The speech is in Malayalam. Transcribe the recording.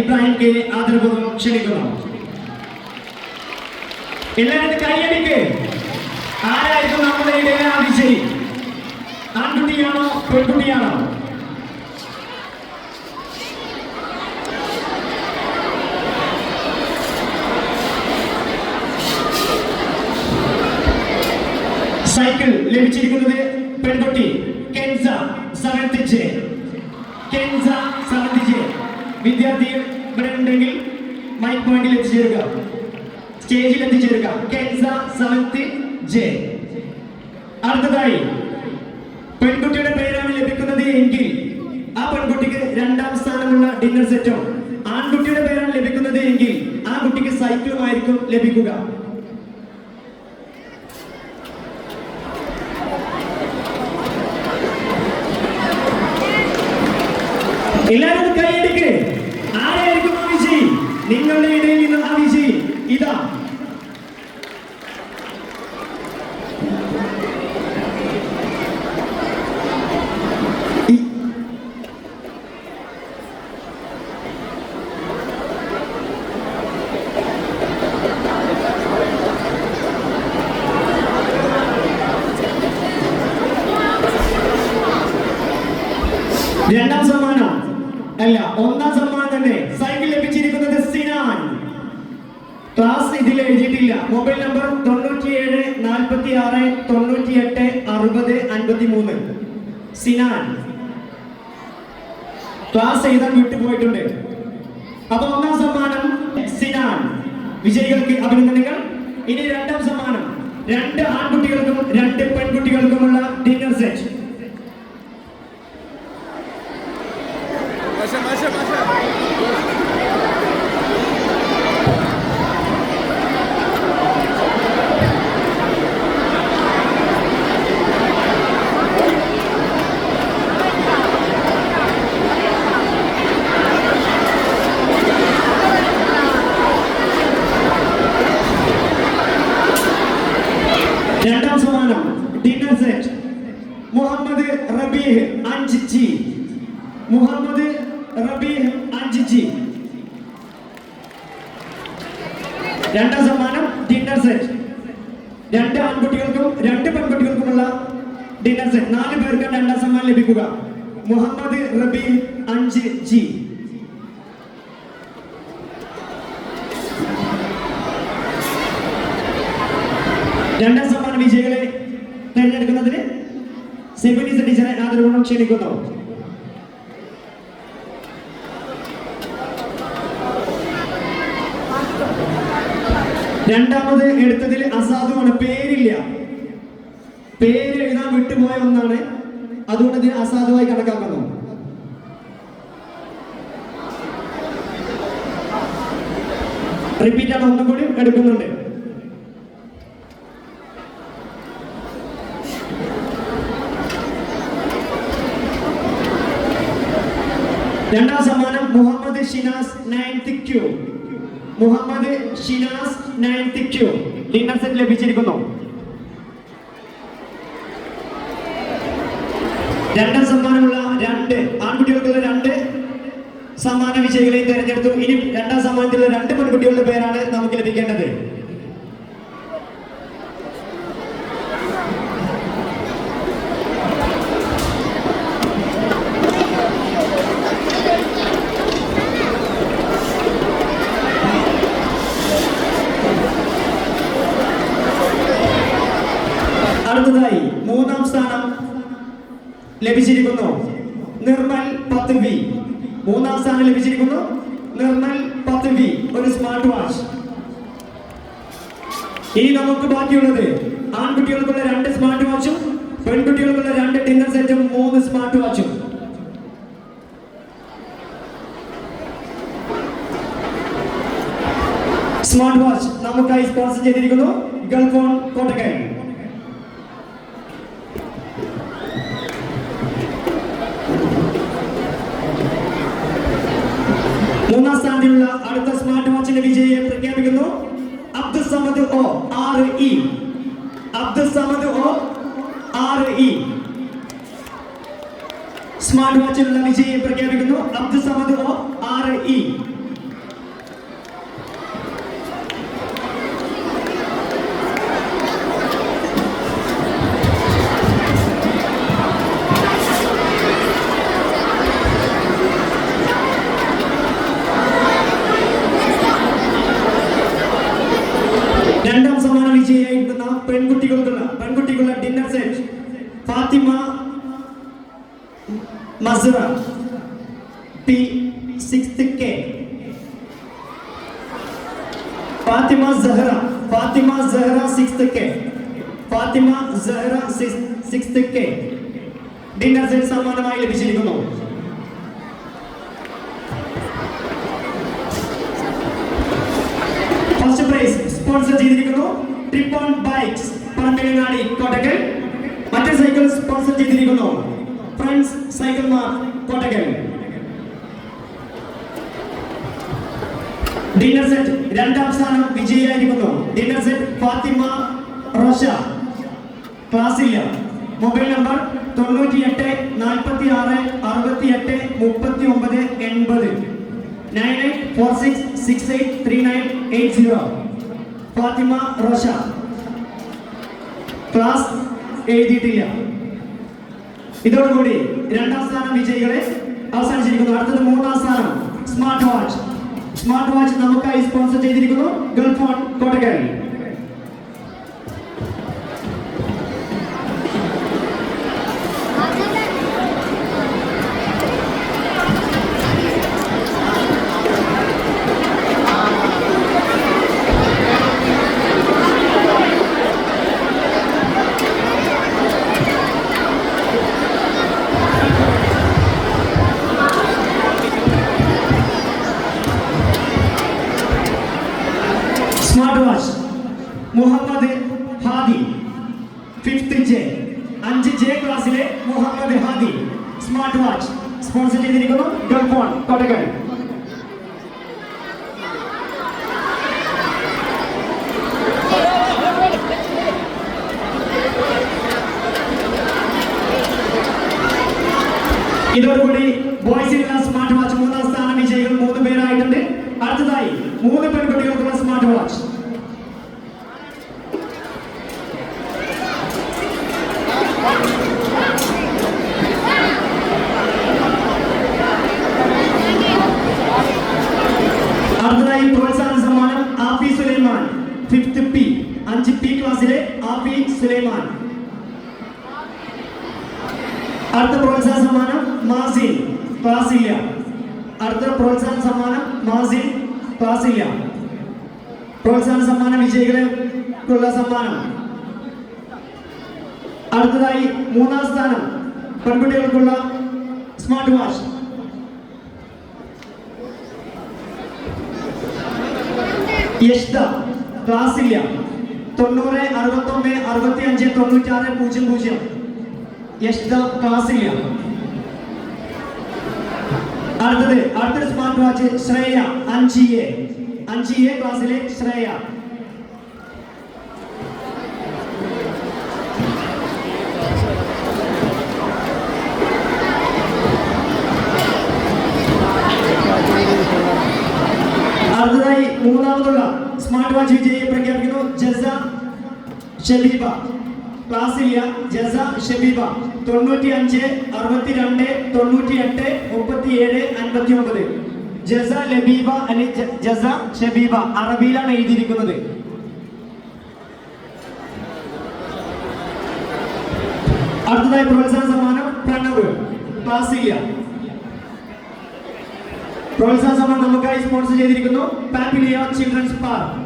ഇബ്രാഹിം കെ ആദരപൂർവം ക്ഷണിക്കുന്നു. എല്ലാവരും കൈയടിക്ക് ആരായിരിക്കും നമ്മുടെ ഇടയിലെ വിജയി? ആൺകുട്ടിയാണോ പെൺകുട്ടിയാണോ? സൈക്കിൾ ലഭിച്ചിരിക്കുന്നത് പെൺകുട്ടി കെൻസ സെവൻത് കെൻസ സെവൻത് വിദ്യാർത്ഥികൾ ഇവിടെ ഉണ്ടെങ്കിൽ മൈക്ക് പോയിന്റിൽ എത്തിച്ചേരുക. സ്റ്റേജിൽ എത്തിച്ചേരുക. കെൻസ അടുത്തതായി പെൺകുട്ടിയുടെ പേരാണ് ലഭിക്കുന്നത് എങ്കിൽ ആ പെൺകുട്ടിക്ക് രണ്ടാം സ്ഥാനമുള്ള ഡിന്നർ സെറ്റും ആൺകുട്ടിയുടെ പേരാണ് ലഭിക്കുന്നത് എങ്കിൽ ആ കുട്ടിക്ക് സൈക്കിളുമായിരിക്കും ലഭിക്കുക. എല്ലാവരും ഒന്ന് കൈയടിക്ക് ആരായിരിക്കും ആ വിജയി നിങ്ങളുടെ ഇടയിൽ നിന്ന് ആ വിജയി ഇതാ. രണ്ടാം സമ്മാനം. അല്ല ഒന്നാം സമ്മാനം തന്നെ സൈക്കിൾ ലഭിച്ചിരിക്കുന്നത് സിനാൻ ക്ലാസ് ഇതിൽ എഴുതിയിട്ടില്ല മൊബൈൽ നമ്പർ തൊണ്ണൂറ്റിയേഴ് നാൽപ്പത്തി ആറ് തൊണ്ണൂറ്റിയെട്ട് അറുപത് അൻപത്തി മൂന്ന് സിനാൻ. ക്ലാസ് എഴുതാൻ വിട്ടുപോയിട്ടുണ്ട്. അപ്പൊ ഒന്നാം സമ്മാനം സിനാൻ. വിജയികൾക്ക് അഭിനന്ദനങ്ങൾ. ഇനി രണ്ടാം സമ്മാനം. രണ്ട് ആൺകുട്ടികൾക്കും രണ്ട് പെൺകുട്ടികൾക്കുമുള്ള dinner set. Masha, Masha, Masha. രണ്ടാം സമ്മാനം ഡിന്നർ സെറ്റ് മുഹമ്മദ് റബീഹ് അഞ്ച് ജി മുഹമ്മദ് റബീഹ് അഞ്ച് ജി രണ്ടാം സമ്മാനം ഡിന്നർ സെറ്റ് രണ്ട് ആൺകുട്ടികൾക്കും രണ്ട് പെൺകുട്ടികൾക്കുമുള്ള ഡിന്നർ സെറ്റ് നാല് പേർക്ക് രണ്ടാം സമ്മാനം ലഭിക്കുക. മുഹമ്മദ് റബി അഞ്ച് ജി. രണ്ടാം സമ്മാന വിജയികളെ തെരഞ്ഞെടുക്കുന്നതിന് സെബിനിസ് ടീച്ചറെ ആദരവോളം ക്ഷണിക്കുന്നു. രണ്ടാമത് എടുത്തതിൽ അസാധുവാണ് പേരില്ല. പേര് എഴുതാൻ വിട്ടുപോയ ഒന്നാണ്. അതുകൊണ്ട് ഇതിനെ അസാധുവായി കണക്കാക്കുന്നു റിപ്പീറ്റ് ആണ് ഒന്നും കൂടി എടുക്കുന്നുണ്ട്. രണ്ടാം സമ്മാനം Muhammad Shinas ninth Q. Muhammad Shinas ninth Q. Dinner set ലഭിച്ചിരിക്കുന്നു. രണ്ടാം സമ്മാനമുള്ള രണ്ട് ആൺകുട്ടികൾക്കുള്ള രണ്ട് സമ്മാന വിജയികളെയും തിരഞ്ഞെടുത്തു. ഇനി രണ്ടാം സമ്മാനത്തിലുള്ള രണ്ട് പെൺകുട്ടികളുടെ പേരാണ് നമുക്ക് ലഭിക്കേണ്ടത്. അടുത്തതായി മൂന്നാം സ്ഥാനം ലഭിച്ചിരിക്കുന്നു. നിർമ്മൽ പത്ത് വി മൂന്നാം സ്ഥാനം ലഭിച്ചിരിക്കുന്നു. നിർമ്മൽ പത്ത് വി ഒരു സ്മാർട്ട് വാച്ച്. ഇനി നമുക്ക് ബാക്കിയുള്ളത് ആൺകുട്ടികൾക്കുള്ള രണ്ട് സ്മാർട്ട് വാച്ചും പെൺകുട്ടികൾക്കുള്ള രണ്ട് ഡിന്നർ സെറ്റും മൂന്ന് സ്മാർട്ട് വാച്ചും. സ്മാർട്ട് വാച്ച് നമുക്കായി സ്പോൺസർ ചെയ്തിരിക്കുന്നു ഗൾഫോൺ കോട്ടക്കൽ. മൂന്നാം സ്ഥാനത്തിലുള്ള അടുത്ത സ്മാർട്ട് വാച്ചിന്റെ വിജയിയെ പ്രഖ്യാപിക്കുന്നു. അബ്ദുൽ സമദ് ഒ ആറ് ഇ. അബ്ദുൽ സമദ് ഒ ആറ് ഇ. സ്മാർട്ട് വാച്ചിലുള്ള വിജയിയെ പ്രഖ്യാപിക്കുന്നു. അബ്ദുൽ സമദ് ഒ ആറ് ഇ രണ്ടാം സമ്മാനം വിജയിയായിരിക്കുന്ന പെൺകുട്ടികൾക്കുള്ള പെൺകുട്ടികളുടെ dinner set Fathima Masra P six K Fathima Sahra Fathima Sahra six K Fathima Sahra six K dinner set സമ്മാനമായി ലഭിച്ചിരിക്കുന്നു. ഫസ്റ്റ് പ്രൈസ് സ്പോൺസർ ചെയ്തിരിക്കുന്നു ഓൺ ബൈക്സ് പറമ്പിലങ്ങാടി കോട്ടക്കൽ. മറ്റേ സൈക്കിൾ സ്പോൺസർ ചെയ്തിരിക്കുന്നു friends cycle mark Kottakkal. Dinner set രണ്ടാം സ്ഥാനം വിജയിയായിരിക്കുന്നു. Dinner set Fathima Rosha. ക്ലാസ്സില്ല mobile number തൊണ്ണൂറ്റി എട്ട് നാൽപ്പത്തി ആറ് അറുപത്തി എട്ട് മുപ്പത്തി ഒമ്പത് എൺപത്. Nine eight four six six eight three nine eight zero Fathima Rosha. Class എഴുതിയിട്ടില്ല. ഇതോടുകൂടി രണ്ടാം സ്ഥാനം വിജയികളെ അവസാനിച്ചിരിക്കുന്നു. അടുത്തത് മൂന്നാം സ്ഥാനം. സ്മാർട്ട് വാച്ച് സ്മാർട്ട് വാച്ച് നമുക്കായി സ്പോൺസർ ചെയ്തിരിക്കുന്നു. Gulf phone smart watch Muhammad Hadi. Fifth J അഞ്ച് ജെ ക്ലാസ്സിലെ Muhammad Hadi. Smart watch sponsor ചെയ്തിരിക്കുന്നു ഗൾഫോൺ കോട്ടക്കൽ ഇതോടുകൂടി ബോയ്സിനുള്ള സ്മാർട്ട് വാച്ച് മൂന്നാം സ്ഥാനം വിജയികൾ മൂന്ന് പേരായിട്ടുണ്ട് അടുത്തതായി മൂന്ന് പെൺകുട്ടികൾക്കുള്ള സ്മാർട്ട് വാച്ച് അടുത്തതായി പ്രോത്സാഹന സമ്മാനം ആഫി സുലൈമാൻ ഫിഫ്ത്ത് പി അഞ്ച് പി ക്ലാസ്സിലെ ആഫി സുലൈമാൻ. അടുത്ത പ്രോത്സാഹന സമ്മാനം മാസിൻ ക്ലാസ് ഇല്ല അടുത്ത പ്രോത്സാഹന സമ്മാനം മാസിൻ ക്ലാസ് ഇല്ല പ്രോത്സാഹന സമ്മാനം വിജയികൾക്കുള്ള സമ്മാനം. അടുത്തതായി മൂന്നാം സ്ഥാനം പെൺകുട്ടികൾക്കുള്ള സ്മാർട്ട് വാച്ച്. യഷ്ത ക്ലാസ് ഇല്ല തൊണ്ണൂറ് അറുപത്തൊന്ന് അറുപത്തി അഞ്ച് തൊണ്ണൂറ്റാറ് പൂജ്യം പൂജ്യം. ക്ലാസ് ഇല്ല അടുത്തത് അടുത്തൊരു സ്മാർട്ട് വാച്ച് ശ്രേയ അഞ്ച് എ അഞ്ച് എ ക്ലാസ്സിലെ ശ്രേയ. അടുത്തതായി മൂന്നാമതുള്ള സ്മാർട്ട് വാച്ച് വിജയിയെ പ്രഖ്യാപിക്കുന്നു ജസ ഷബീബ. ക്ലാസ് ഇല്ല ജസ ഷബീബ. തൊണ്ണൂറ്റി അഞ്ച് അറുപത്തിരണ്ട് തൊണ്ണൂറ്റി എട്ട് മുപ്പത്തി ഏഴ് അൻപത്തി ഒമ്പത് ജസ ലബീബ അല്ലെ ജസ ഷബീബ അറബിയിലാണ് എഴുതിയിരിക്കുന്നത്. അടുത്തതായി പ്രോത്സാഹന സമ്മാനം പ്രണവ്. ക്ലാസ് ഇല്ല പ്രോത്സാഹന സമ്മാനം നമുക്കായി സ്പോൺസർ ചെയ്തിരിക്കുന്നു. Papilia children's park.